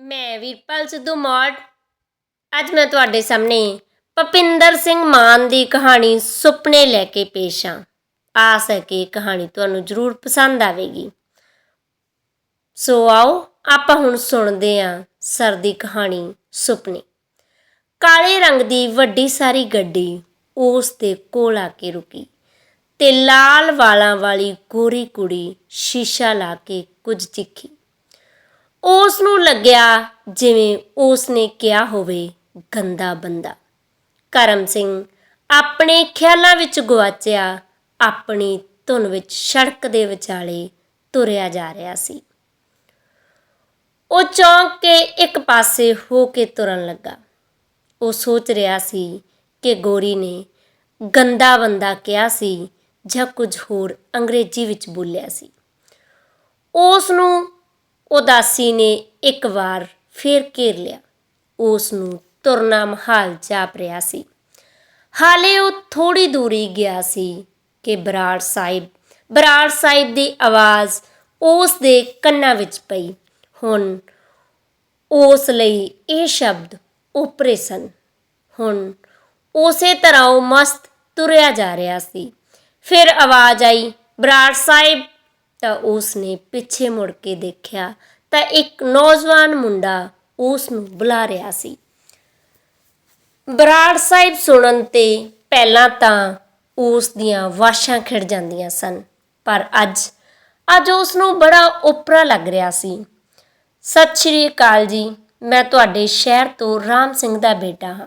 ਮੈਂ ਵੀਰਪਾਲ ਸਿੱਧੂ ਮੌੜ। ਅੱਜ ਮੈਂ ਤੁਹਾਡੇ ਸਾਹਮਣੇ ਭਪਿੰਦਰ ਸਿੰਘ ਮਾਨ ਦੀ ਕਹਾਣੀ ਸੁਪਨੇ ਲੈ ਕੇ ਪੇਸ਼ ਹਾਂ ਆਸ ਹੈ ਕਿ ਕਹਾਣੀ ਤੁਹਾਨੂੰ ਜ਼ਰੂਰ ਪਸੰਦ ਆਵੇਗੀ। ਸੋ ਆਓ, ਆਪਾਂ ਹੁਣ ਸੁਣਦੇ ਹਾਂ ਸਰ ਦੀ ਕਹਾਣੀ ਸੁਪਨੇ। ਕਾਲੇ ਰੰਗ ਦੀ ਵੱਡੀ ਸਾਰੀ ਗੱਡੀ ਉਸ ਦੇ ਕੋਲ ਆ ਕੇ ਰੁਕੀ ਤੇ ਲਾਲ ਵਾਲਾਂ ਵਾਲੀ ਗੋਰੀ ਕੁੜੀ ਸ਼ੀਸ਼ਾ ਲਾ ਕੇ ਕੁਝ ਚਿੱਖੀ। ਉਸ ਨੂੰ ਲੱਗਿਆ ਜਿਵੇਂ ਉਸ ਨੇ ਕਿਹਾ ਹੋਵੇ, ਗੰਦਾ ਬੰਦਾ। ਕਰਮ ਸਿੰਘ ਆਪਣੇ ਖਿਆਲਾਂ ਵਿੱਚ ਗਵਾਚਿਆ ਆਪਣੀ ਧੁਨ ਵਿੱਚ ਸੜਕ ਦੇ ਵਿਚਾਲੇ ਤੁਰਿਆ ਜਾ ਰਿਹਾ ਸੀ। ਉਹ ਚੌਂਕ ਕੇ ਇੱਕ ਪਾਸੇ ਹੋ ਕੇ ਤੁਰਨ ਲੱਗਾ। ਉਹ ਸੋਚ ਰਿਹਾ ਸੀ ਕਿ ਗੋਰੀ ਨੇ ਗੰਦਾ ਬੰਦਾ ਕਿਹਾ ਸੀ ਜਾਂ ਕੁਝ ਹੋਰ ਅੰਗਰੇਜ਼ੀ ਵਿੱਚ ਬੋਲਿਆ ਸੀ। ਉਸ ਨੂੰ ਉਦਾਸੀ ਨੇ ਇੱਕ ਵਾਰ ਫੇਰ ਘੇਰ ਲਿਆ। ਉਸ ਨੂੰ ਤੁਰਨਾ ਮਹਾਲ ਜਾਪ ਰਿਹਾ ਸੀ। ਹਾਲੇ ਉਹ ਥੋੜੀ ਦੂਰੀ ਗਿਆ ਸੀ ਕਿ ਬਰਾੜ ਸਾਹਿਬ ਬਰਾੜ ਸਾਹਿਬ ਦੀ ਆਵਾਜ਼ ਉਸ ਦੇ ਕੰਨਾਂ ਵਿੱਚ ਪਈ। ਹੁਣ ਉਸ ਲਈ ਇਹ ਸ਼ਬਦ ਉਪਰੇ ਸਨ। ਹੁਣ ਉਸੇ ਤਰ੍ਹਾਂ ਉਹ ਮਸਤ ਤੁਰਿਆ ਜਾ ਰਿਹਾ ਸੀ। ਫਿਰ ਆਵਾਜ਼ ਆਈ, ਬਰਾੜ ਸਾਹਿਬ! ਤਾਂ ਉਸ ਨੇ ਪਿੱਛੇ ਮੁੜ ਕੇ ਦੇਖਿਆ ਤਾਂ ਇੱਕ ਨੌਜਵਾਨ ਮੁੰਡਾ ਉਸ ਨੂੰ ਬੁਲਾ ਰਿਹਾ ਸੀ। ਬਰਾੜ ਸਾਹਿਬ ਸੁਣਨ ਤੇ ਪਹਿਲਾਂ ਤਾਂ ਉਸ ਦੀਆਂ ਵਾਸ਼ਾਂ ਖਿੜ ਜਾਂਦੀਆਂ ਸਨ, ਪਰ ਅੱਜ ਅੱਜ ਉਸ ਨੂੰ ਬੜਾ ਉਪਰਾ ਲੱਗ ਰਿਹਾ ਸੀ। ਸਤਿ ਸ਼੍ਰੀ ਅਕਾਲ ਜੀ, ਮੈਂ ਤੁਹਾਡੇ ਸ਼ਹਿਰ ਤੋਂ ਰਾਮ ਸਿੰਘ ਦਾ ਬੇਟਾ ਹਾਂ।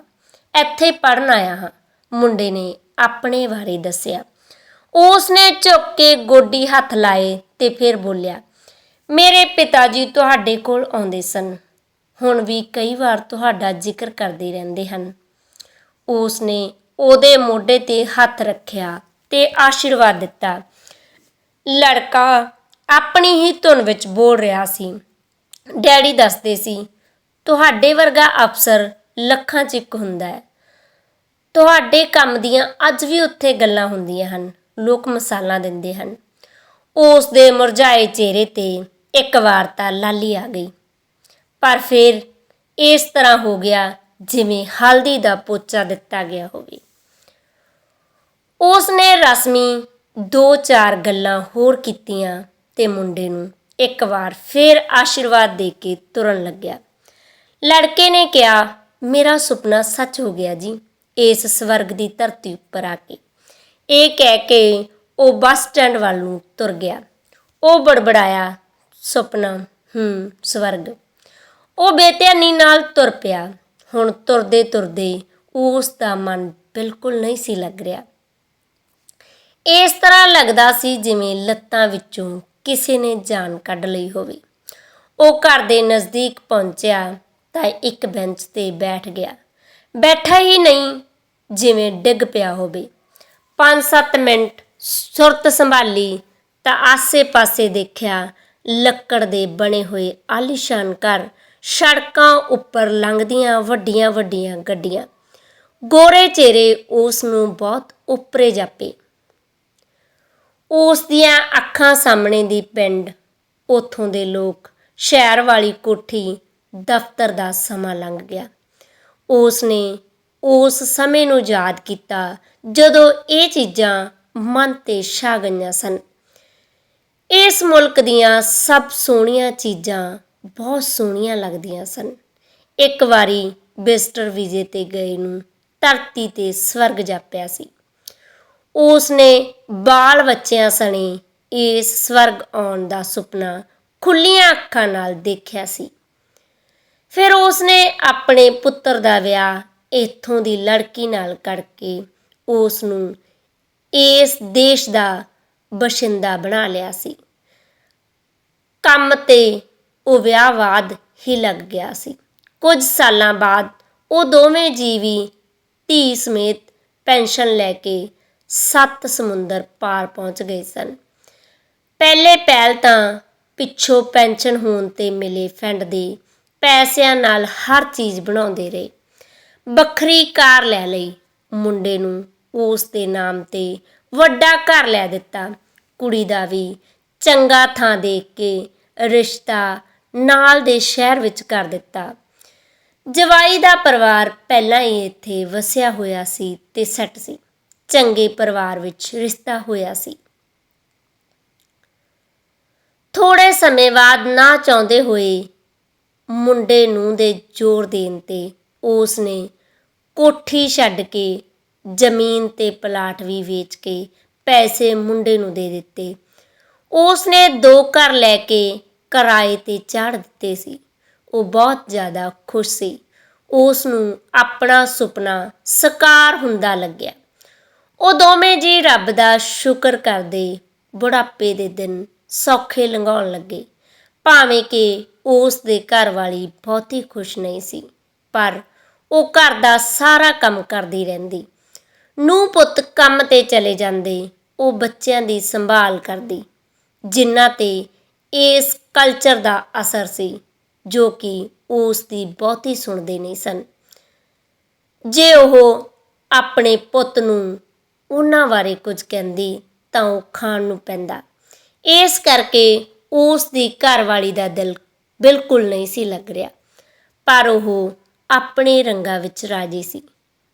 ਇੱਥੇ ਪੜਨ ਆਇਆ ਹਾਂ, ਮੁੰਡੇ ਨੇ ਆਪਣੇ ਬਾਰੇ ਦੱਸਿਆ। ਉਸ ਨੇ ਝੁੱਕ ਕੇ ਗੋਡੀ ਹੱਥ ਲਾਏ ਤੇ ਫਿਰ ਬੋਲਿਆ ਮੇਰੇ ਪਿਤਾ ਜੀ ਤੁਹਾਡੇ ਕੋਲ ਆਉਂਦੇ ਸਨ। ਹੁਣ ਵੀ ਕਈ ਵਾਰ ਤੁਹਾਡਾ ਜ਼ਿਕਰ ਕਰਦੇ ਰਹਿੰਦੇ ਹਨ। ਉਸ ਨੇ ਉਹਦੇ ਮੋਢੇ ਤੇ ਹੱਥ ਰੱਖਿਆ ਤੇ ਆਸ਼ੀਰਵਾਦ ਦਿੱਤਾ। ਲੜਕਾ, ਆਪਣੀ ਹੀ ਧੁਨ ਵਿੱਚ ਬੋਲ ਰਿਹਾ ਸੀ। ਡੈਡੀ ਦੱਸਦੇ ਸੀ, ਤੁਹਾਡੇ ਵਰਗਾ ਅਫਸਰ ਲੱਖਾਂ 'ਚ ਇੱਕ ਹੁੰਦਾ ਹੈ। ਤੁਹਾਡੇ ਕੰਮ ਦੀਆਂ ਅੱਜ ਵੀ ਉੱਥੇ ਗੱਲਾਂ ਹੁੰਦੀਆਂ ਹਨ। ਲੋਕ ਮਸਾਲਾ ਦਿੰਦੇ ਹਨ। ਉਸ ਦੇ ਮੁਰਝਾਏ ਚਿਹਰੇ ਤੇ ਇੱਕ ਵਾਰ ਤਾਂ ਲਾਲੀ ਆ ਗਈ। ਪਰ ਫਿਰ ਇਸ ਤਰ੍ਹਾਂ ਹੋ ਗਿਆ ਜਿਵੇਂ ਹਲਦੀ ਦਾ ਪੋਚਾ ਦਿੱਤਾ ਗਿਆ ਹੋਵੇ। ਉਸ ਨੇ ਰਸਮੀ ਦੋ ਚਾਰ ਗੱਲਾਂ ਹੋਰ ਕੀਤੀਆਂ ਤੇ ਮੁੰਡੇ ਨੂੰ ਇੱਕ ਵਾਰ ਫਿਰ ਆਸ਼ੀਰਵਾਦ ਦੇ ਕੇ ਤੁਰਨ ਲੱਗਿਆ। ਲੜਕੇ ਨੇ ਕਿਹਾ, ਮੇਰਾ ਸੁਪਨਾ ਸੱਚ ਹੋ ਗਿਆ ਜੀ, ਇਸ ਸਵਰਗ ਦੀ ਧਰਤੀ ਉੱਪਰ ਆ ਕੇ। ਇਹ ਕਹਿ ਕੇ ਉਹ ਬੱਸ ਸਟੈਂਡ ਵੱਲ ਨੂੰ ਤੁਰ ਗਿਆ। ਉਹ ਬੜਬੜਾਇਆ ਸੁਪਨਾ, ਹੂੰ, ਸਵਰਗ। ਉਹ ਬੇਧਿਆਨੀ ਨਾਲ ਤੁਰ ਪਿਆ। ਹੁਣ ਤੁਰਦੇ ਤੁਰਦੇ ਉਸ ਦਾ ਮਨ ਬਿਲਕੁਲ ਨਹੀਂ ਸੀ ਲੱਗ ਰਿਹਾ। ਇਸ ਤਰ੍ਹਾਂ ਲੱਗਦਾ ਸੀ ਜਿਵੇਂ ਲੱਤਾਂ ਵਿੱਚੋਂ ਕਿਸੇ ਨੇ ਜਾਨ ਕੱਢ ਲਈ ਹੋਵੇ। ਉਹ ਘਰ ਦੇ ਨਜ਼ਦੀਕ ਪਹੁੰਚਿਆ ਤਾਂ ਇੱਕ ਬੈਂਚ ਤੇ ਬੈਠ ਗਿਆ। ਬੈਠਾ ਹੀ ਨਹੀਂ ਜਿਵੇਂ ਡਿੱਗ ਪਿਆ ਹੋਵੇ। 5-7 ਮਿੰਟ ਸੁਰਤ ਸੰਭਾਲੀ ਤਾਂ ਆਸੇ-ਪਾਸੇ ਦੇਖਿਆ ਲੱਕੜ ਦੇ ਬਣੇ ਹੋਏ ਆਲੀਸ਼ਾਨ ਘਰ ਸੜਕਾਂ ਉੱਪਰ ਲੰਘਦੀਆਂ ਵੱਡੀਆਂ-ਵੱਡੀਆਂ ਗੱਡੀਆਂ। ਗੋਰੇ ਚਿਹਰੇ ਉਸ ਨੂੰ ਬਹੁਤ ਉੱਪਰੇ ਜਾਪੇ। ਉਸ ਦੀਆਂ ਅੱਖਾਂ ਸਾਹਮਣੇ ਦੀ ਪਿੰਡ, ਉਥੋਂ ਦੇ ਲੋਕ, ਸ਼ਹਿਰ ਵਾਲੀ ਕੋਠੀ, ਦਫ਼ਤਰ ਦਾ ਸਮਾਂ ਲੰਘ ਗਿਆ। ਉਸ ਨੇ ਉਸ ਸਮੇਂ ਨੂੰ ਯਾਦ ਕੀਤਾ ਜਦੋਂ ਇਹ ਚੀਜ਼ਾਂ ਮਨ ਤੇ ਛਾ ਗਈਆਂ ਸਨ। ਇਸ ਮੁਲਕ ਦੀਆਂ ਸਭ ਸੋਹਣੀਆਂ ਚੀਜ਼ਾਂ ਬਹੁਤ ਸੋਹਣੀਆਂ ਲੱਗਦੀਆਂ ਸਨ। ਇੱਕ ਵਾਰੀ ਵਿਜ਼ਟਰ ਵੀਜ਼ੇ ਤੇ ਗਏ ਨੂੰ ਧਰਤੀ ਤੇ ਸਵਰਗ ਜਾਪਿਆ ਸੀ। ਉਸ ਨੇ ਬਾਲ ਬੱਚਿਆਂ ਸਣੇ ਇਸ ਸਵਰਗ ਆਉਣ ਦਾ ਸੁਪਨਾ ਖੁੱਲੀਆਂ ਅੱਖਾਂ ਨਾਲ ਦੇਖਿਆ ਸੀ। ਫਿਰ ਉਸ ਨੇ ਆਪਣੇ ਪੁੱਤਰ ਦਾ ਵਿਆਹ ਇੱਥੋਂ ਦੀ ਲੜਕੀ ਨਾਲ ਕਰਕੇ ਉਸ ਨੂੰ ਇਸ ਦੇਸ਼ ਦਾ ਬਸ਼ਿੰਦਾ ਬਣਾ ਲਿਆ ਸੀ। ਕੰਮ ਤੇ ਉਹ ਵਿਆਹਵਾਦ ਹੀ ਲੱਗ ਗਿਆ ਸੀ। ਕੁਝ ਸਾਲਾਂ ਬਾਅਦ ਉਹ ਦੋਵੇਂ ਜੀਵੀ ਧੀ ਸਮੇਤ ਪੈਨਸ਼ਨ ਲੈ ਕੇ ਸੱਤ ਸਮੁੰਦਰ ਪਾਰ ਪਹੁੰਚ ਗਏ ਸਨ। ਪਹਿਲੇ ਪਹਿਲ ਤਾਂ ਪਿੱਛੋਂ ਪੈਨਸ਼ਨ ਹੋਣ ਤੇ ਮਿਲੇ ਫੰਡ ਦੇ ਪੈਸਿਆਂ ਨਾਲ ਹਰ ਚੀਜ਼ ਬਣਾਉਂਦੇ ਰਹੇ। ਵੱਖਰੀ ਕਾਰ ਲੈ ਲਈ। ਮੁੰਡੇ ਨੂੰ ਉਸ ਦੇ ਨਾਮ ਤੇ ਵੱਡਾ ਘਰ ਲੈ ਦਿੱਤਾ। ਕੁੜੀ ਦਾ ਵੀ ਚੰਗਾ ਥਾਂ ਦੇਖ ਕੇ ਰਿਸ਼ਤਾ ਨਾਲ ਦੇ ਸ਼ਹਿਰ ਵਿੱਚ ਕਰ ਦਿੱਤਾ। ਜਵਾਈ ਦਾ ਪਰਿਵਾਰ ਪਹਿਲਾਂ ਹੀ ਇੱਥੇ ਵਸਿਆ ਹੋਇਆ ਸੀ ਤੇ ਸੈੱਟ ਸੀ। ਚੰਗੇ ਪਰਿਵਾਰ ਵਿੱਚ ਰਿਸ਼ਤਾ ਹੋਇਆ ਸੀ। ਥੋੜੇ ਸਮੇਂ ਬਾਅਦ ਨਾ ਚਾਹੁੰਦੇ ਹੋਏ ਮੁੰਡੇ ਨੂੰ ਦੇ ਜ਼ੋਰ ਦੇਣ ਤੇ ਉਸ ਨੇ ਕੋਠੀ ਛੱਡ ਕੇ ਜ਼ਮੀਨ ਤੇ ਪਲਾਟ ਵੀ ਵੇਚ ਕੇ ਪੈਸੇ ਮੁੰਡੇ ਨੂੰ ਦੇ ਦਿੱਤੇ। ਉਸ ਨੇ ਦੋ ਘਰ ਲੈ ਕੇ ਕਿਰਾਏ ਤੇ ਚਾੜ ਦਿੱਤੇ ਸੀ। ਉਹ ਬਹੁਤ ਜ਼ਿਆਦਾ ਖੁਸ਼ ਸੀ। ਉਸ ਨੂੰ ਆਪਣਾ ਸੁਪਨਾ ਸਾਕਾਰ ਹੁੰਦਾ ਲੱਗਿਆ। ਉਹ ਦੋਵੇਂ ਜੀ ਰੱਬ ਦਾ ਸ਼ੁਕਰ ਕਰਦੇ ਬੁਢਾਪੇ ਦੇ ਦਿਨ ਸੌਖੇ ਲੰਘਾਉਣ ਲੱਗੇ। ਭਾਵੇਂ ਕਿ ਉਸ ਦੇ ਘਰ ਵਾਲੀ ਬਹੁਤੀ ਖੁਸ਼ ਨਹੀਂ ਸੀ, ਪਰ ਉਹ ਘਰ ਦਾ ਸਾਰਾ ਕੰਮ ਕਰਦੀ ਰਹਿੰਦੀ। ਨੂੰ ਪੁੱਤ ਕੰਮ ਤੇ ਚਲੇ ਜਾਂਦੇ, ਉਹ ਬੱਚਿਆਂ ਦੀ ਸੰਭਾਲ ਕਰਦੀ ਜਿਨ੍ਹਾਂ ਤੇ ਇਸ ਕਲਚਰ ਦਾ ਅਸਰ ਸੀ, ਜੋ ਕਿ ਉਸ ਦੀ ਬਹੁਤੀ ਸੁਣਦੇ ਨਹੀਂ ਸਨ। ਜੇ ਉਹ ਆਪਣੇ ਪੁੱਤ ਨੂੰ ਉਹਨਾਂ ਬਾਰੇ ਕੁਝ ਕਹਿੰਦੀ, ਤਾਂ ਉਹ ਖਾਣ ਨੂੰ ਪੈਂਦਾ। ਇਸ ਕਰਕੇ ਉਸ ਦੀ ਘਰਵਾਲੀ ਦਾ ਦਿਲ ਬਿਲਕੁਲ ਨਹੀਂ ਸੀ ਲੱਗ ਰਿਹਾ, ਪਰ ਉਹ ਆਪਣੇ ਰੰਗਾਂ ਵਿੱਚ ਰਾਜੀ ਸੀ।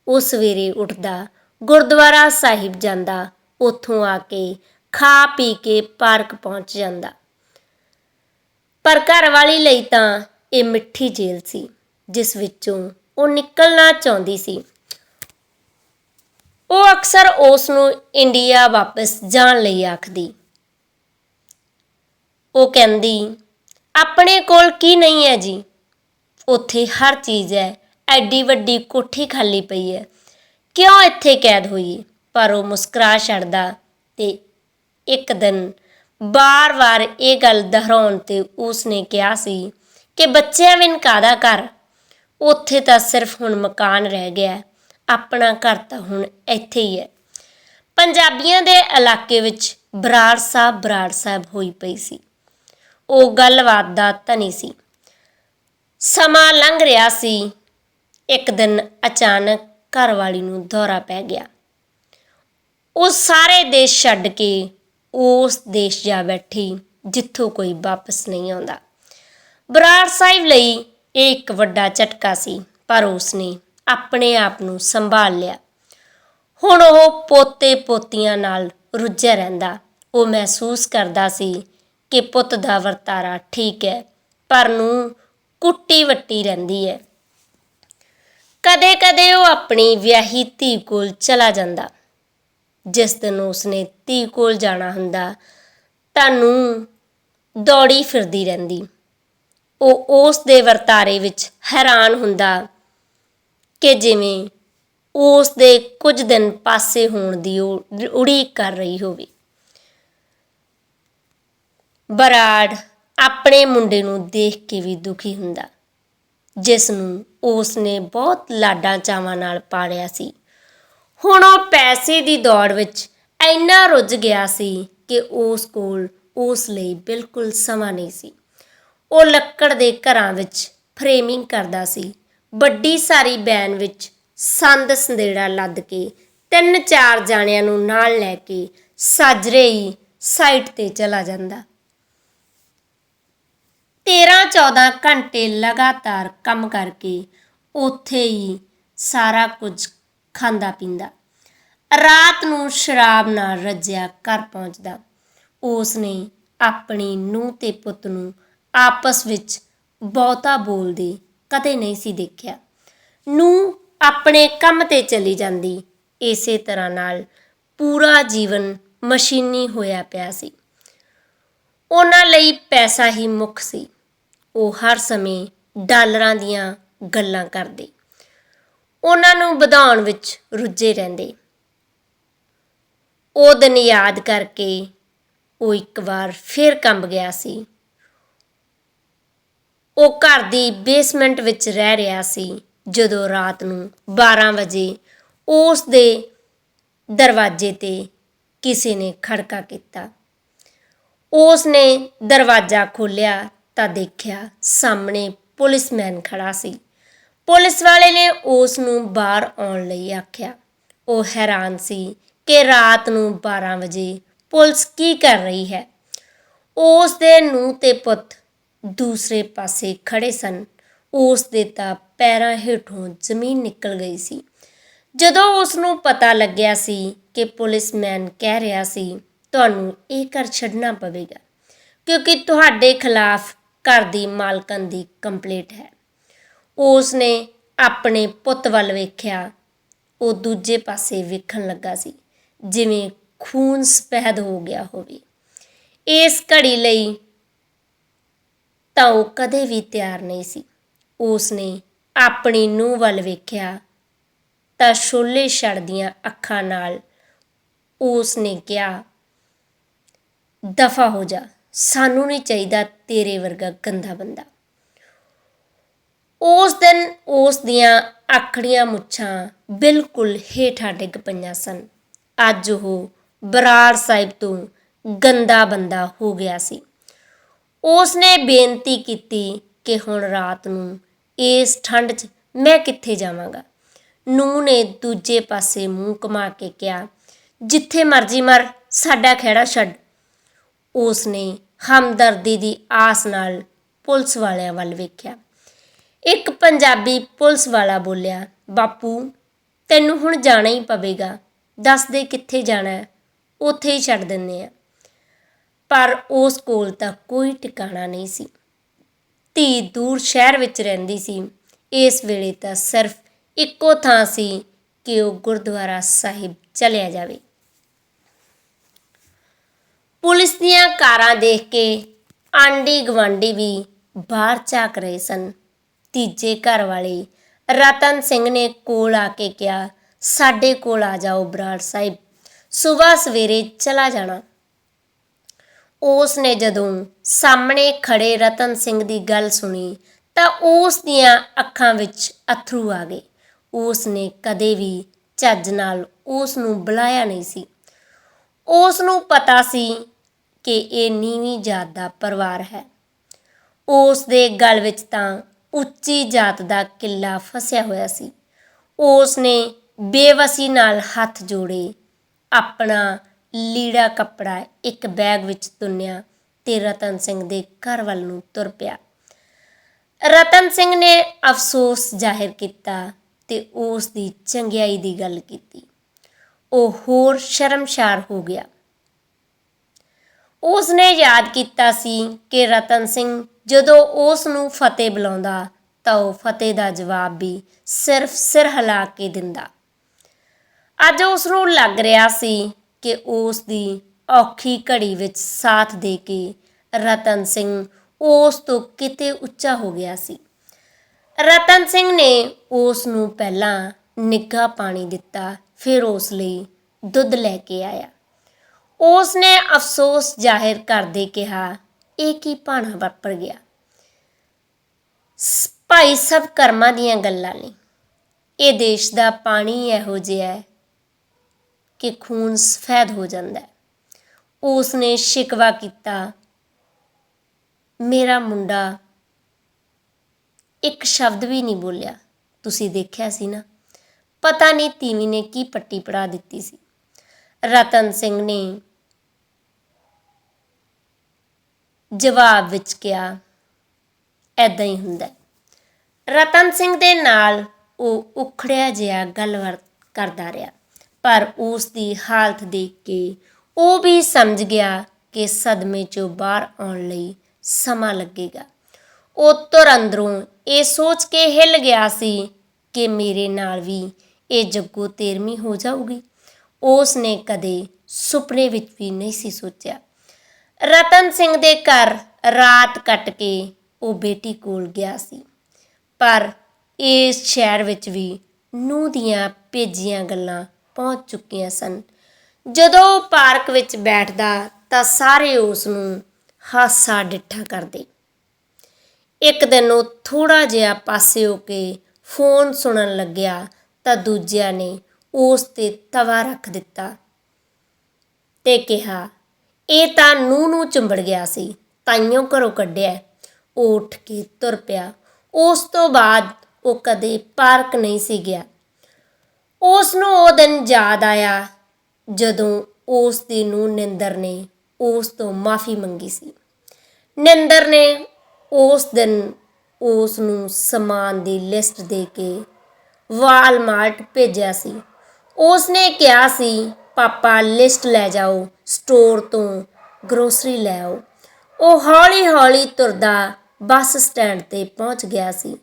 ਉਹ ਸਵੇਰੇ ਉੱਠਦਾ ਗੁਰਦੁਆਰਾ ਸਾਹਿਬ ਜਾਂਦਾ, ਉੱਥੋਂ ਆ ਕੇ ਖਾ ਪੀ ਕੇ ਪਾਰਕ ਪਹੁੰਚ ਜਾਂਦਾ। ਪਰ ਘਰਵਾਲੀ ਲਈ ਤਾਂ ਇਹ ਮਿੱਠੀ ਜੇਲ੍ਹ ਸੀ, ਜਿਸ ਵਿੱਚੋਂ ਉਹ ਨਿਕਲਣਾ ਚਾਹੁੰਦੀ ਸੀ। ਉਹ ਅਕਸਰ ਉਸ ਨੂੰ ਇੰਡੀਆ ਵਾਪਸ ਜਾਣ ਲਈ ਆਖਦੀ। ਉਹ ਕਹਿੰਦੀ, ਆਪਣੇ ਕੋਲ ਕੀ ਨਹੀਂ ਹੈ ਜੀ? ਉੱਥੇ ਹਰ ਚੀਜ਼ ਹੈ, ਐਡੀ ਵੱਡੀ ਕੋਠੀ ਖਾਲੀ ਪਈ ਹੈ। ਕਿਉਂ ਇੱਥੇ ਕੈਦ ਹੋਈਏ ਪਰ ਉਹ ਮੁਸਕਰਾ ਛੱਡਦਾ ਤੇ ਇੱਕ ਦਿਨ ਬਾਰ-ਬਾਰ ਇਹ ਗੱਲ ਦੁਹਰਾਉਣ ਤੇ ਉਸਨੇ ਕਿਹਾ ਸੀ ਕਿ ਬੱਚਿਆਂ ਵਿਨ ਕਾਦਾ ਘਰ? ਉੱਥੇ ਤਾਂ ਸਿਰਫ ਹੁਣ ਮਕਾਨ ਰਹਿ ਗਿਆ ਆਪਣਾ ਘਰ ਤਾਂ ਹੁਣ ਇੱਥੇ ਹੀ ਹੈ। ਪੰਜਾਬੀਆਂ ਦੇ ਇਲਾਕੇ ਵਿੱਚ ਬਰਾੜ ਸਾਹਿਬ ਬਰਾੜ ਸਾਹਿਬ ਹੋਈ ਪਈ ਸੀ। ਉਹ ਗੱਲਬਾਤ ਦਾ ਧਨੀ ਸੀ। ਸਮਾਂ ਲੰਘ ਰਿਹਾ ਸੀ। ਇੱਕ ਦਿਨ ਅਚਾਨਕ ਘਰਵਾਲੀ ਨੂੰ ਦੌਰਾ ਪੈ ਗਿਆ। ਉਹ ਸਾਰੇ ਦੇਸ਼ ਛੱਡ ਕੇ ਉਸ ਦੇਸ਼ ਜਾ ਬੈਠੀ, ਜਿੱਥੋਂ ਕੋਈ ਵਾਪਸ ਨਹੀਂ ਆਉਂਦਾ। ਬਰਾੜ ਸਾਹਿਬ ਲਈ ਇਹ ਇੱਕ ਵੱਡਾ ਝਟਕਾ ਸੀ, ਪਰ ਉਸਨੇ ਆਪਣੇ ਆਪ ਨੂੰ ਸੰਭਾਲ ਲਿਆ। ਹੁਣ ਉਹ ਪੋਤੇ ਪੋਤੀਆਂ ਨਾਲ ਰੁੱਝਿਆ ਰਹਿੰਦਾ। ਉਹ ਮਹਿਸੂਸ ਕਰਦਾ ਸੀ ਕਿ ਪੁੱਤ ਦਾ ਵਰਤਾਰਾ ਠੀਕ ਹੈ, ਪਰ ਨੂੰ ਕੁੱਟੀ ਵੱਟੀ ਰਹਿੰਦੀ ਹੈ। ਕਦੇ-ਕਦੇ ਉਹ ਆਪਣੀ ਵਿਆਹੀ ਧੀ ਕੋਲ ਚਲਾ ਜਾਂਦਾ। ਜਿਸ ਦਿਨ ਉਸਨੇ ਧੀ ਕੋਲ ਜਾਣਾ ਹੁੰਦਾ ਤਾਂ ਨੂੰ ਦੌੜੀ ਫਿਰਦੀ ਰਹਿੰਦੀ। ਉਹ ਉਸ ਦੇ ਵਰਤਾਰੇ ਵਿੱਚ ਹੈਰਾਨ ਹੁੰਦਾ ਕਿ ਜਿਵੇਂ ਉਸ ਦੇ ਕੁਝ ਦਿਨ ਪਾਸੇ ਹੋਣ ਦੀ ਉਡੀਕ ਕਰ ਰਹੀ ਹੋਵੇ। ਬਰਾੜ ਆਪਣੇ ਮੁੰਡੇ ਨੂੰ ਦੇਖ ਕੇ ਵੀ ਦੁਖੀ ਹੁੰਦਾ। ਜਿਸ ਨੂੰ ਉਸ ਨੇ ਬਹੁਤ ਲਾਡਾਂ ਚਾਵਾਂ ਨਾਲ ਪਾਲਿਆ ਸੀ। ਹੁਣ ਉਹ ਪੈਸੇ ਦੀ ਦੌੜ ਵਿੱਚ ਇੰਨਾ ਰੁੱਝ ਗਿਆ ਸੀ ਕਿ ਉਸ ਕੋਲ ਉਸ ਲਈ ਬਿਲਕੁਲ ਸਮਾਂ ਨਹੀਂ ਸੀ। ਉਹ ਲੱਕੜ ਦੇ ਘਰਾਂ ਵਿੱਚ ਫਰੇਮਿੰਗ ਕਰਦਾ ਸੀ। ਵੱਡੀ ਸਾਰੀ ਬੈਨ ਵਿੱਚ ਸੰਦ ਸੰਦੇੜਾ ਲੱਦ ਕੇ ਤਿੰਨ ਚਾਰ ਜਾਣਿਆਂ ਨੂੰ ਨਾਲ ਲੈ ਕੇ ਸਾਜਰੇ ਹੀ ਸਾਈਟ ਤੇ ਚਲਾ ਜਾਂਦਾ। 13-14 ਘੰਟੇ ਲਗਾਤਾਰ ਕੰਮ ਕਰਕੇ ਉੱਥੇ ਹੀ ਸਾਰਾ ਕੁਝ ਖਾਂਦਾ ਪੀਂਦਾ। ਰਾਤ ਨੂੰ ਸ਼ਰਾਬ ਨਾਲ ਰੱਜਿਆ ਘਰ ਪਹੁੰਚਦਾ। ਉਸ ਨੇ ਆਪਣੀ ਨੂੰਹ ਤੇ ਪੁੱਤ ਨੂੰ ਆਪਸ ਵਿੱਚ ਬਹੁਤਾ ਬੋਲਦੇ ਕਦੇ ਨਹੀਂ ਸੀ ਦੇਖਿਆ। ਨੂੰ ਆਪਣੇ ਕੰਮ ਤੇ ਚਲੀ ਜਾਂਦੀ। ਇਸੇ ਤਰ੍ਹਾਂ ਨਾਲ ਪੂਰਾ ਜੀਵਨ ਮਸ਼ੀਨੀ ਹੋਇਆ ਪਿਆ ਸੀ। ਉਹਨਾਂ ਲਈ ਪੈਸਾ ਹੀ ਮੁੱਖ ਸੀ। ਉਹ ਹਰ ਸਮੇਂ ਡਾਲਰਾਂ ਦੀਆਂ ਗੱਲਾਂ ਕਰਦੇ। ਉਹਨਾਂ ਨੂੰ ਵਧਾਉਣ ਵਿੱਚ ਰੁੱਝੇ ਰਹਿੰਦੇ। ਉਹ ਦਿਨ ਯਾਦ ਕਰਕੇ ਉਹ ਇੱਕ ਵਾਰ ਫੇਰ ਕੰਬ ਗਿਆ ਸੀ। ਉਹ ਘਰ ਦੀ ਬੇਸਮੈਂਟ ਵਿੱਚ ਰਹਿ ਰਿਹਾ ਸੀ ਜਦੋਂ ਰਾਤ ਨੂੰ 12 ਵਜੇ ਉਸ ਦੇ ਦਰਵਾਜ਼ੇ ਤੇ ਕਿਸੇ ਨੇ ਖੜਕਾ ਕੀਤਾ। ਉਸ ਨੇ ਦਰਵਾਜ਼ਾ ਖੋਲ੍ਹਿਆ ਤਾਂ ਦੇਖਿਆ ਸਾਹਮਣੇ ਪੁਲਿਸਮੈਨ ਖੜਾ ਸੀ। ਪੁਲਿਸ ਵਾਲੇ ਨੇ ਉਸ ਨੂੰ ਬਾਹਰ ਆਉਣ ਲਈ ਆਖਿਆ। ਉਹ ਹੈਰਾਨ ਸੀ ਕਿ ਰਾਤ ਨੂੰ 12 ਵਜੇ ਪੁਲਿਸ ਕੀ ਕਰ ਰਹੀ ਹੈ। ਉਸ ਦੇ ਨੂੰ ਤੇ ਪੁੱਤ ਦੂਸਰੇ ਪਾਸੇ ਖੜੇ ਸਨ। ਉਸ ਦੇ ਤਾਂ ਪੈਰਾਂ ਹੇਠੋਂ ਜ਼ਮੀਨ ਨਿਕਲ ਗਈ ਸੀ। ਜਦੋਂ ਉਸ ਨੂੰ ਪਤਾ ਲੱਗਿਆ ਸੀ ਕਿ ਪੁਲਿਸਮੈਨ ਕਹਿ ਰਿਹਾ ਸੀ, ਤੁਹਾਨੂੰ ਇਹ ਘਰ ਛੱਡਣਾ ਪਵੇਗਾ, ਕਿਉਂਕਿ ਤੁਹਾਡੇ ਖਿਲਾਫ ਘਰ ਦੀ ਮਾਲਕਣ ਦੀ ਕੰਪਲੇਂਟ ਹੈ। ਉਸ ਨੇ ਆਪਣੇ ਪੁੱਤ ਵੱਲ ਵੇਖਿਆ। ਉਹ ਦੂਜੇ ਪਾਸੇ ਵੇਖਣ ਲੱਗਾ ਸੀ, ਜਿਵੇਂ ਖੂਨ ਸਫੈਦ ਹੋ ਗਿਆ ਹੋਵੇ। ਇਸ ਘੜੀ ਲਈ ਤਾਂ ਉਹ ਕਦੇ ਵੀ ਤਿਆਰ ਨਹੀਂ ਸੀ। ਉਸ ਨੇ ਆਪਣੀ ਨੂੰਹ ਵੱਲ ਵੇਖਿਆ ਤਾਂ ਛੋਲੇ ਛੜਦੀਆਂ ਅੱਖਾਂ ਨਾਲ ਉਸ ਨੇ ਕਿਹਾ, ਦਫਾ ਹੋ ਜਾ। ਸਾਨੂੰ ਨਹੀਂ ਚਾਹੀਦਾ ਤੇਰੇ ਵਰਗਾ ਗੰਦਾ ਬੰਦਾ। ਉਸ ਦਿਨ ਉਸ ਦੀਆਂ ਆਖੜੀਆਂ ਮੁੱਛਾਂ ਬਿਲਕੁਲ ਹੇਠਾਂ ਡਿੱਗ ਪਈਆਂ ਸਨ। ਅੱਜ ਉਹ ਬਰਾੜ ਸਾਹਿਬ ਤੋਂ ਗੰਦਾ ਬੰਦਾ ਹੋ ਗਿਆ ਸੀ। ਉਸ ਨੇ ਬੇਨਤੀ ਕੀਤੀ ਕਿ ਹੁਣ ਰਾਤ ਨੂੰ ਇਸ ਠੰਡ 'ਚ ਮੈਂ ਕਿੱਥੇ ਜਾਵਾਂਗਾ। ਨੂੰ ਨੇ ਦੂਜੇ ਪਾਸੇ ਮੂੰਹ ਕਮਾ ਕੇ ਕਿਹਾ, ਜਿੱਥੇ ਮਰਜ਼ੀ ਮਰ, ਸਾਡਾ ਖਹਿੜਾ ਛੱਡ। ਉਸ ਨੇ ਹਮਦਰਦੀ ਦੀ ਆਸ ਨਾਲ ਪੁਲਿਸ ਵਾਲਿਆਂ ਵੱਲ ਵੇਖਿਆ। ਇੱਕ ਪੰਜਾਬੀ ਪੁਲਿਸ ਵਾਲਾ ਬੋਲਿਆ, ਬਾਪੂ, ਤੈਨੂੰ ਹੁਣ ਜਾਣਾ ਹੀ ਪਵੇਗਾ। ਦੱਸ ਦੇ ਕਿੱਥੇ ਜਾਣਾ ਹੈ? ਉੱਥੇ ਹੀ ਛੱਡ ਦਿੰਨੇ ਆ ਪਰ ਉਸ ਕੋਲ ਤਾਂ ਕੋਈ ਟਿਕਾਣਾ ਨਹੀਂ ਸੀ। ਧੀ ਦੂਰ ਸ਼ਹਿਰ ਵਿੱਚ ਰਹਿੰਦੀ ਸੀ। ਇਸ ਵੇਲੇ ਤਾਂ ਸਿਰਫ ਇੱਕੋ ਥਾਂ ਸੀ ਕਿ ਉਹ ਗੁਰਦੁਆਰਾ ਸਾਹਿਬ ਚਲਿਆ ਜਾਵੇ। ਪੁਲਿਸ ਦੀਆਂ ਕਾਰਾਂ ਦੇਖ ਕੇ ਆਂਡੀ ਗਵਾਂਡੀ ਵੀ ਬਾਹਰ ਝਾਕ ਰਹੇ ਸਨ। ਤੀਜੇ ਘਰ ਵਾਲੇ ਰਤਨ ਸਿੰਘ ਨੇ ਕੋਲ ਆ ਕੇ ਕਿਹਾ, ਸਾਡੇ ਕੋਲ ਆ ਜਾਓ ਬਰਾੜ ਸਾਹਿਬ ਸਵੇਰ ਸਵੇਰੇ ਚਲਾ ਜਾਣਾ। ਉਸ ਨੇ ਜਦੋਂ ਸਾਹਮਣੇ ਖੜੇ ਰਤਨ ਸਿੰਘ ਦੀ ਗੱਲ ਸੁਣੀ, ਤਾਂ ਉਸ ਦੀਆਂ ਅੱਖਾਂ ਵਿੱਚ ਅਥਰੂ ਆ ਗਏ। ਉਸ ਨੇ ਕਦੇ ਵੀ ਚੱਜ ਨਾਲ ਉਸ ਨੂੰ ਬੁਲਾਇਆ ਨਹੀਂ ਸੀ। ਉਸ ਨੂੰ ਪਤਾ ਸੀ ਕਿ ਇਹ ਨੀਵੀਂ ਜਾਤ ਦਾ ਪਰਿਵਾਰ ਹੈ। ਉਸ ਦੇ ਗਲ ਵਿੱਚ ਤਾਂ ਉੱਚੀ ਜਾਤ ਦਾ ਕਿੱਲਾ ਫਸਿਆ ਹੋਇਆ ਸੀ। ਉਸ ਨੇ ਬੇਵਸੀ ਨਾਲ ਹੱਥ ਜੋੜੇ ਆਪਣਾ ਲੀੜਾ ਕੱਪੜਾ ਇੱਕ ਬੈਗ ਵਿੱਚ ਤੁੰਨਿਆ ਤੇ ਰਤਨ ਸਿੰਘ ਦੇ ਘਰ ਵੱਲ ਨੂੰ ਤੁਰ ਪਿਆ। ਰਤਨ ਸਿੰਘ ਨੇ ਅਫਸੋਸ ਜ਼ਾਹਿਰ ਕੀਤਾ ਤੇ ਉਸ ਦੀ ਚੰਗਿਆਈ ਦੀ ਗੱਲ ਕੀਤੀ। ਉਹ ਹੋਰ ਸ਼ਰਮਸ਼ਾਰ ਹੋ ਗਿਆ। ਉਸ ਨੇ ਯਾਦ ਕੀਤਾ ਸੀ ਕਿ ਰਤਨ ਸਿੰਘ ਜਦੋਂ ਉਸ ਨੂੰ ਫਤਿਹ ਬੁਲਾਉਂਦਾ, ਤਾਂ ਉਹ ਫਤਿਹ ਦਾ ਜਵਾਬ ਵੀ ਸਿਰਫ ਸਿਰ ਹਿਲਾ ਕੇ ਦਿੰਦਾ। ਅੱਜ ਉਸ ਨੂੰ ਲੱਗ ਰਿਹਾ ਸੀ ਕਿ ਉਸ ਦੀ ਔਖੀ ਘੜੀ ਵਿੱਚ ਸਾਥ ਦੇ ਕੇ ਰਤਨ ਸਿੰਘ ਉਸ ਤੋਂ ਕਿਤੇ ਉੱਚਾ ਹੋ ਗਿਆ ਸੀ। ਰਤਨ ਸਿੰਘ ਨੇ ਉਸ ਨੂੰ ਪਹਿਲਾਂ ਨਿੱਘਾ ਪਾਣੀ ਦਿੱਤਾ, ਫਿਰ ਉਸ ਲਈ ਦੁੱਧ ਲੈ ਕੇ ਆਇਆ। ਉਸ ਨੇ ਅਫਸੋਸ ਜ਼ਾਹਿਰ ਕਰਦੇ ਕਿਹਾ, ਇਹ ਕੀ ਭਾਣਾ ਵਾਪਰ ਗਿਆ? ਭਾਈ ਸਭ ਕਰਮਾਂ ਦੀਆਂ ਗੱਲਾਂ ਨੇ। ਇਹ ਦੇਸ਼ ਦਾ ਪਾਣੀ ਇਹੋ ਜਿਹਾ ਹੈ ਕਿ ਖੂਨ ਸਫੈਦ ਹੋ ਜਾਂਦਾ ਹੈ। ਉਸ ਨੇ ਸ਼ਿਕਵਾ ਕੀਤਾ, ਮੇਰਾ ਮੁੰਡਾ ਇੱਕ ਸ਼ਬਦ ਵੀ ਨਹੀਂ ਬੋਲਿਆ। ਤੁਸੀਂ ਦੇਖਿਆ ਸੀ ਨਾ? ਪਤਾ ਨਹੀਂ ਤੀਵੀਂ ਨੇ ਕੀ ਪੱਟੀ ਪੜਾ ਦਿੱਤੀ ਸੀ। ਰਤਨ ਸਿੰਘ ਨੇ ਜਵਾਬ ਵਿੱਚ ਕਿਹਾ ਐਦਾਂ ਹੀ ਹੁੰਦਾ ਰਤਨ ਸਿੰਘ ਦੇ ਨਾਲ ਉਹ ਉਖੜਿਆ ਜਿਹਾ ਗੱਲਬਾਤ ਕਰਦਾ ਰਿਹਾ, ਪਰ ਉਸ ਦੀ ਹਾਲਤ ਦੇਖ ਕੇ ਉਹ ਵੀ ਸਮਝ ਗਿਆ ਕਿ ਸਦਮੇ ਚੋਂ ਬਾਹਰ ਆਉਣ ਲਈ ਸਮਾਂ ਲੱਗੇਗਾ। ਉਹ ਤੁਰ ਅੰਦਰੋਂ ਇਹ ਸੋਚ ਕੇ ਹਿੱਲ ਗਿਆ ਸੀ ਕਿ ਮੇਰੇ ਨਾਲ ਵੀ ਇਹ ਜੱਗੋ ਤੇਰਵੀਂ ਹੋ ਜਾਊਗੀ। ਉਸ ਨੇ ਕਦੇ ਸੁਪਨੇ ਵਿੱਚ ਵੀ ਨਹੀਂ ਸੀ ਸੋਚਿਆ। ਰਤਨ ਸਿੰਘ ਦੇ ਘਰ ਰਾਤ ਕੱਟ ਕੇ ਉਹ ਬੇਟੀ ਕੋਲ ਗਿਆ ਸੀ। ਪਰ ਇਸ ਸ਼ਹਿਰ ਵਿੱਚ ਵੀ ਨੂੰਹ ਦੀਆਂ ਭੇਜੀਆਂ ਗੱਲਾਂ ਪਹੁੰਚ ਚੁੱਕੀਆਂ ਸਨ। ਜਦੋਂ ਉਹ ਪਾਰਕ ਵਿੱਚ ਬੈਠਦਾ ਤਾਂ ਸਾਰੇ ਉਸ ਨੂੰ ਹਾਸਾ ਡਿੱਠਾ ਕਰਦੇ। ਇੱਕ ਦਿਨ ਉਹ ਥੋੜਾ ਜਿਹਾ ਪਾਸੇ ਹੋ ਕੇ ਫੋਨ ਸੁਣਨ ਲੱਗਿਆ ਤਾਂ ਦੂਜਿਆਂ ਨੇ ਉਸ ਤੇ ਤਵਾ ਰੱਖ ਦਿੱਤਾ ਤੇ ਕਿਹਾ ਇਹ ਤਾਂ ਨੂੰ ਨੂੰ ਚੁੰਬੜ ਗਿਆ ਸੀ, ਤਾਈਓ ਘਰੋਂ ਕੱਢਿਆ। ਉਹ ਉੱਠ ਕੇ ਤੁਰ ਪਿਆ। ਉਸ ਤੋਂ ਬਾਅਦ ਉਹ ਕਦੇ ਪਾਰਕ ਨਹੀਂ ਸੀ ਗਿਆ। ਉਸ ਨੂੰ ਉਹ ਦਿਨ ਯਾਦ ਆਇਆ ਜਦੋਂ ਉਸ ਦੀ ਨੂੰ ਨਿੰਦਰ ਨੇ ਉਸ ਤੋਂ ਮਾਫੀ ਮੰਗੀ ਸੀ। ਨਿੰਦਰ ਨੇ ਉਸ ਦਿਨ ਉਸ ਨੂੰ ਸਮਾਨ ਦੀ ਲਿਸਟ ਦੇ ਕੇ ਵਾਲਮਾਰਟ ਭੇਜਿਆ ਸੀ। ਉਸ ਨੇ ਕਿਹਾ ਸੀ ਪਾਪਾ ਲਿਸਟ ਲੈ ਜਾਓ, ਸਟੋਰ ਤੋਂ ਗਰੋਸਰੀ ਲੈ ਆਓ। ਉਹ ਹੌਲੀ-ਹੌਲੀ ਤੁਰਦਾ ਬੱਸ ਸਟੈਂਡ ਤੇ ਪਹੁੰਚ ਗਿਆ ਸੀ।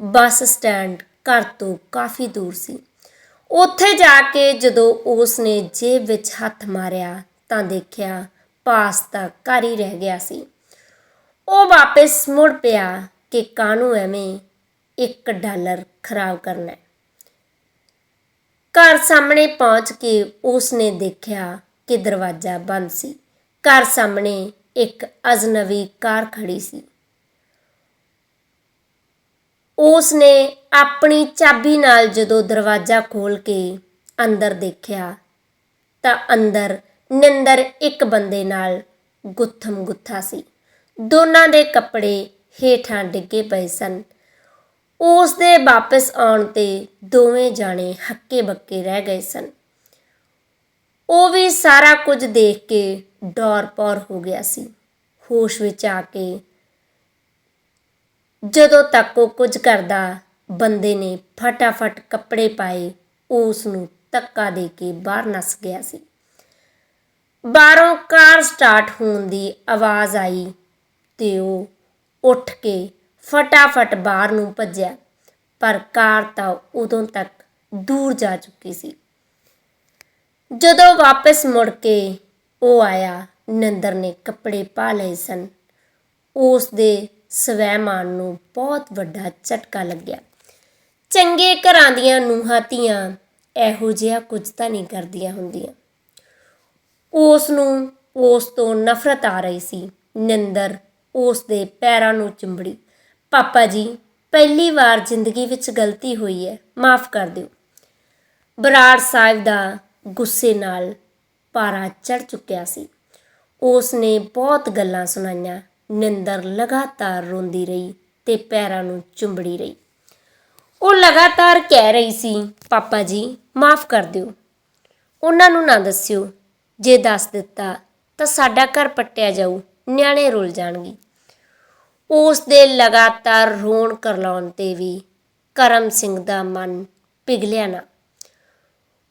ਬੱਸ ਸਟੈਂਡ ਘਰ ਤੋਂ ਕਾਫੀ ਦੂਰ ਸੀ। ਉੱਥੇ ਜਾ ਕੇ ਜਦੋਂ ਉਸ ਨੇ ਜੇਬ ਵਿੱਚ ਹੱਥ ਮਾਰਿਆ ਤਾਂ ਦੇਖਿਆ ਪਾਸਤਾ ਘਰ ਹੀ ਰਹਿ ਗਿਆ ਸੀ। ਉਹ ਵਾਪਸ ਮੁੜ ਪਿਆ ਕਿ ਕਾਹਨੂੰ ਐਵੇਂ 1 ਡਾਲਰ ਖਰਾਬ ਕਰਨਾ ਘਰ ਸਾਹਮਣੇ ਪਹੁੰਚ ਕੇ ਉਸ ਨੇ ਦੇਖਿਆ ਕਿ ਦਰਵਾਜ਼ਾ ਬੰਦ ਸੀ। ਘਰ ਸਾਹਮਣੇ ਇੱਕ ਅਜਨਬੀ ਕਾਰ ਖੜੀ ਸੀ। ਉਸ ਨੇ ਆਪਣੀ ਚਾਬੀ ਨਾਲ ਜਦੋਂ ਦਰਵਾਜ਼ਾ ਖੋਲ ਕੇ ਅੰਦਰ ਦੇਖਿਆ ਤਾਂ ਅੰਦਰ ਨਿੰਦਰ ਇੱਕ ਬੰਦੇ ਨਾਲ ਗੁੱਥਮ ਗੁੱਥਾ ਸੀ। ਦੋਨਾਂ ਦੇ ਕੱਪੜੇ ਹੇਠਾਂ ਡਿੱਗੇ ਪਏ ਸਨ। ਉਸ ਦੇ ਵਾਪਸ ਆਉਣ ਤੇ ਦੋਵੇਂ ਜਾਣੇ ਹੱਕੇ ਬੱਕੇ ਰਹਿ ਗਏ ਸਨ। ਉਹ ਵੀ ਸਾਰਾ ਕੁਝ ਦੇਖ ਕੇ ਡੌਰ ਪੌਰ ਹੋ ਗਿਆ ਸੀ। ਹੋਸ਼ ਵਿੱਚ ਆ ਕੇ ਜਦੋਂ ਤੱਕ ਉਹ ਕੁਝ ਕਰਦਾ, ਬੰਦੇ ਨੇ ਫਟਾਫਟ ਕੱਪੜੇ ਪਾਏ ਉਸ ਨੂੰ ਧੱਕਾ ਦੇ ਕੇ ਬਾਹਰ ਨੱਸ ਗਿਆ ਸੀ। ਬਾਹਰੋਂ ਕਾਰ ਸਟਾਰਟ ਹੋਣ ਦੀ ਆਵਾਜ਼ ਆਈ ਤੇ ਉਹ ਉੱਠ ਕੇ ਫਟਾਫਟ ਬਾਹਰ ਨੂੰ ਭੱਜਿਆ, ਪਰ ਕਾਰ ਤਾਂ ਉਦੋਂ ਤੱਕ ਦੂਰ ਜਾ ਚੁੱਕੀ ਸੀ। ਜਦੋਂ ਵਾਪਸ ਮੁੜ ਕੇ ਉਹ ਆਇਆ, ਨੰਦਰ ਨੇ ਕੱਪੜੇ ਪਾ ਲਏ ਸਨ। ਉਸ ਦੇ ਸਵੈਮਾਨ ਨੂੰ ਬਹੁਤ ਵੱਡਾ ਝਟਕਾ ਲੱਗਿਆ। ਚੰਗੇ ਘਰਾਂ ਦੀਆਂ ਨੂੰਹਾਂ ਧੀਆਂ ਇਹੋ ਜਿਹਾ ਕੁਝ ਤਾਂ ਨਹੀਂ ਕਰਦੀਆਂ ਹੁੰਦੀਆਂ। ਉਸ ਨੂੰ ਉਸ ਤੋਂ ਨਫ਼ਰਤ ਆ ਰਹੀ ਸੀ। ਨਿੰਦਰ ਉਸ ਦੇ ਪੈਰਾਂ ਨੂੰ ਚੁੰਬੜੀ। ਪਾਪਾ ਜੀ, ਪਹਿਲੀ ਵਾਰ ਜ਼ਿੰਦਗੀ ਵਿੱਚ ਗਲਤੀ ਹੋਈ ਹੈ, ਮਾਫ ਕਰ ਦਿਓ। ਬਰਾੜ ਸਾਹਿਬ ਦਾ ਗੁੱਸੇ ਨਾਲ ਪਾਰਾ ਚੜ ਚੁੱਕਿਆ ਸੀ। ਉਸ ਨੇ ਬਹੁਤ ਗੱਲਾਂ ਸੁਣਾਈਆਂ, ਨਿੰਦਰ ਲਗਾਤਾਰ ਰੋਂਦੀ ਰਹੀ ਤੇ ਪੈਰਾਂ ਨੂੰ ਚੁੰਬੜੀ ਰਹੀ। ਉਹ ਲਗਾਤਾਰ ਕਹਿ ਰਹੀ ਸੀ, ਪਾਪਾ ਜੀ, ਮਾਫ ਕਰ ਦਿਓ। ਉਹਨਾਂ ਨੂੰ ਨਾ ਦੱਸਿਓ, ਜੇ ਦੱਸ ਦਿੱਤਾ ਤਾਂ ਸਾਡਾ ਘਰ ਪੱਟਿਆ ਜਾਊ, ਨਿਆਣੇ ਰੁੱਲ ਜਾਣਗੇ। ਉਸ ਦੇ ਲਗਾਤਾਰ ਰੋਣ ਕਰਲਾਉਣ ਤੇ ਵੀ ਕਰਮ ਸਿੰਘ ਦਾ ਮਨ ਪਿਘਲਿਆ ਨਾ।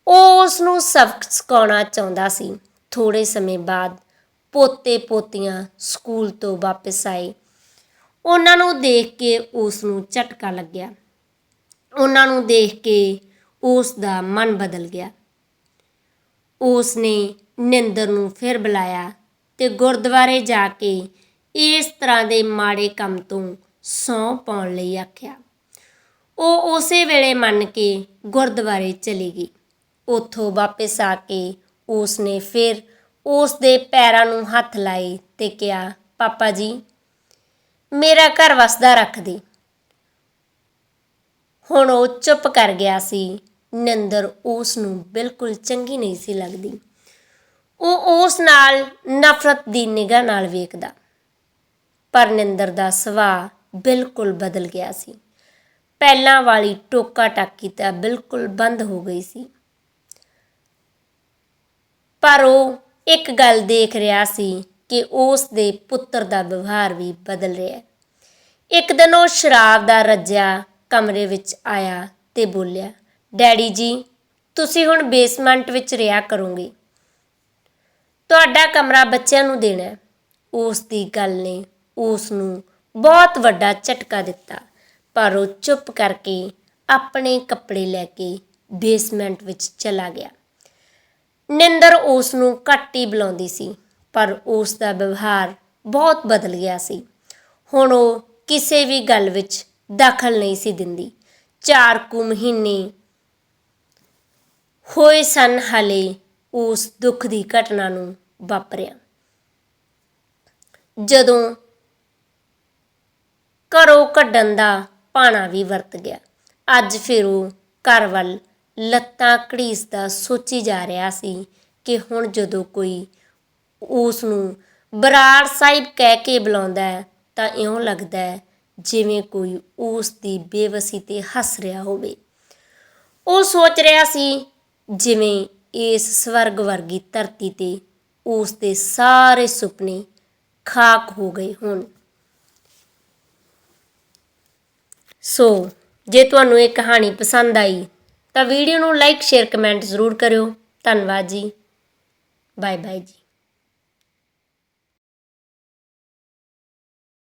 ਉਹ ਉਸ ਨੂੰ ਸਬਕ ਸਿਖਾਉਣਾ ਚਾਹੁੰਦਾ ਸੀ। ਥੋੜੇ ਸਮੇਂ ਬਾਅਦ ਪੋਤੇ ਪੋਤੀਆਂ ਸਕੂਲ ਤੋਂ ਵਾਪਸ ਆਏ। ਉਹਨਾਂ ਨੂੰ ਦੇਖ ਕੇ ਉਸ ਨੂੰ ਝਟਕਾ ਲੱਗਿਆ। ਉਹਨਾਂ ਨੂੰ ਦੇਖ ਕੇ ਉਸ ਦਾ ਮਨ ਬਦਲ ਗਿਆ। ਉਸ ਨੇ ਨਿੰਦਰ ਨੂੰ ਫਿਰ ਬੁਲਾਇਆ ਤੇ ਗੁਰਦੁਆਰੇ ਜਾ ਕੇ ਇਸ ਤਰ੍ਹਾਂ ਦੇ ਮਾੜੇ ਕੰਮ ਤੋਂ ਸੌਂ ਪਾਉਣ ਲਈ ਆਖਿਆ। ਉਹ ਉਸੇ ਵੇਲੇ ਮੰਨ ਕੇ ਗੁਰਦੁਆਰੇ ਚਲੀ ਗਈ। ਉੱਥੋਂ ਵਾਪਸ ਆ ਕੇ ਉਸ ਨੇ ਫਿਰ ਉਸ ਦੇ ਪੈਰਾਂ ਨੂੰ ਹੱਥ ਲਾਏ ਤੇ ਕਿਹਾ, ਪਾਪਾ ਜੀ, ਮੇਰਾ ਘਰ ਵਸਦਾ ਰੱਖ ਦੇ। ਹੁਣ ਉਹ ਚੁੱਪ ਕਰ ਗਿਆ ਸੀ। ਨਿੰਦਰ ਉਸ ਨੂੰ ਬਿਲਕੁਲ ਚੰਗੀ ਨਹੀਂ ਸੀ ਲੱਗਦੀ। ਉਹ ਉਸ ਨਾਲ ਨਫ਼ਰਤ ਦੀ ਨਿਗਾਹ ਨਾਲ ਵੇਖਦਾ। ਪਰ ਨਿੰਦਰ ਦਾ ਸੁਭਾਅ ਬਿਲਕੁਲ ਬਦਲ ਗਿਆ ਸੀ। ਪਹਿਲਾਂ ਵਾਲੀ ਟੋਕਾ ਟਾਕੀ ਤਾਂ ਬਿਲਕੁਲ ਬੰਦ ਹੋ ਗਈ ਸੀ। ਪਰ ਉਹ ਇੱਕ ਗੱਲ ਦੇਖ ਰਿਹਾ ਸੀ ਕਿ ਉਸ ਦੇ ਪੁੱਤਰ ਦਾ ਵਿਵਹਾਰ ਵੀ ਬਦਲ ਰਿਹਾ ਹੈ। ਇੱਕ ਦਿਨ ਉਹ ਸ਼ਰਾਬ ਦਾ ਰੱਜਿਆ ਕਮਰੇ ਵਿੱਚ ਆਇਆ ਤੇ ਬੋਲਿਆ, ਡੈਡੀ ਜੀ, ਤੁਸੀਂ ਹੁਣ ਬੇਸਮੈਂਟ ਵਿੱਚ ਰਿਹਾ ਕਰੋਗੇ। ਤੁਹਾਡਾ ਕਮਰਾ ਬੱਚਿਆਂ ਨੂੰ ਦੇਣਾ ਉਸ ਦੀ ਗੱਲ ਨੇ ਉਸ ਨੂੰ ਬਹੁਤ ਵੱਡਾ ਝਟਕਾ ਦਿੱਤਾ, ਪਰ ਉਹ ਚੁੱਪ ਕਰਕੇ ਆਪਣੇ ਕੱਪੜੇ ਲੈ ਕੇ ਬੇਸਮੈਂਟ ਵਿੱਚ ਚਲਾ ਗਿਆ। ਨਿੰਦਰ ਉਸ ਨੂੰ ਘੱਟ ਹੀ ਬੁਲਾਉਂਦੀ ਸੀ, ਪਰ ਉਸ ਦਾ ਵਿਵਹਾਰ ਬਹੁਤ ਬਦਲ ਗਿਆ ਸੀ। ਹੁਣ ਉਹ ਕਿਸੇ ਵੀ ਗੱਲ ਵਿੱਚ ਦਖਲ ਨਹੀਂ ਸੀ ਦਿੰਦੀ। ਚਾਰ ਕੁ ਮਹੀਨੇ ਹੋਏ ਸਨ ਹਲੇ ਉਸ ਦੁੱਖ ਦੀ ਘਟਨਾ ਨੂੰ ਵਾਪਰਿਆ। ਜਦੋਂ ਘਰੋਂ ਕੱਢਣ ਦਾ ਪਾਣਾ ਵੀ ਵਰਤ ਗਿਆ। ਅੱਜ ਫਿਰ ਉਹ ਘਰ ਵੱਲ ਲੱਤਾਂ ਘੜੀਸਦਾ ਸੋਚੀ ਜਾ ਰਿਹਾ ਸੀ ਕਿ ਹੁਣ ਜਦੋਂ ਕੋਈ ਉਸ ਨੂੰ ਬਰਾੜ ਸਾਹਿਬ ਕਹਿ ਕੇ ਬੁਲਾਉਂਦਾ ਹੈ, ਤਾਂ ਇਉਂ ਲੱਗਦਾ ਹੈ ਜਿਵੇਂ ਕੋਈ ਉਸ ਦੀ ਬੇਵਸੀ ਤੇ ਹੱਸ ਰਿਹਾ ਹੋਵੇ। ਉਹ ਸੋਚ ਰਿਹਾ ਸੀ ਜਿਵੇਂ ਇਸ ਸਵਰਗ ਵਰਗੀ ਧਰਤੀ ਤੇ ਉਸ ਦੇ ਸਾਰੇ ਸੁਪਨੇ ਖਾਕ ਹੋ ਗਏ ਹੋਣ। ਸੋ, ਜੇ ਤੁਹਾਨੂੰ ਇਹ ਕਹਾਣੀ ਪਸੰਦ ਆਈ, ਤਾਂ ਵੀਡੀਓ ਨੂੰ ਲਾਈਕ, ਸ਼ੇਅਰ, ਕਮੈਂਟ ਜ਼ਰੂਰ ਕਰਿਓ। ਧੰਨਵਾਦ ਜੀ। ਬਾਏ ਬਾਏ ਜੀ।